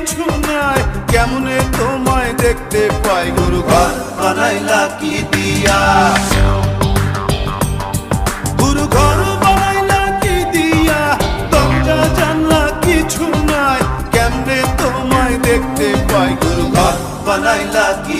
কিছু নাই। কেমন তোমায় দেখতে পাই, গুরু ঘর বানাই লাকি দিয়া। গুরু ঘর বানাই লাকি দিয়া। দরজা, জানলা কিছু নাই। কেমনে তোমায় দেখতে পাই, গুরু ঘর বানাই লাকি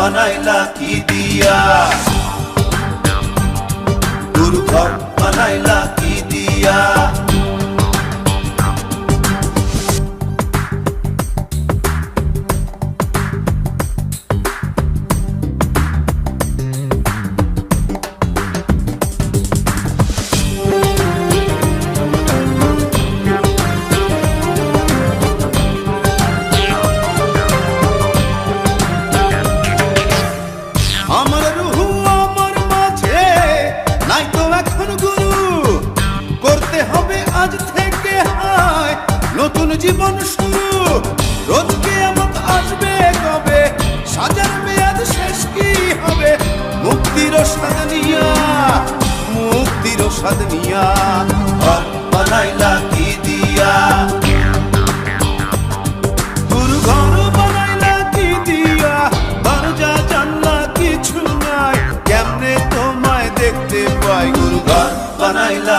বানাইলা কি দিয়া? দুর্ঘট বানাইলা জীবন শুরু। রোজকে আমার আসবে কবে? সাজার মেয়াদ শেষ কি হবে? মুক্তির স্বাদ নিয়া, মুক্তির স্বাদ নিয়া বানাইলা কি দিয়া? বানাইলা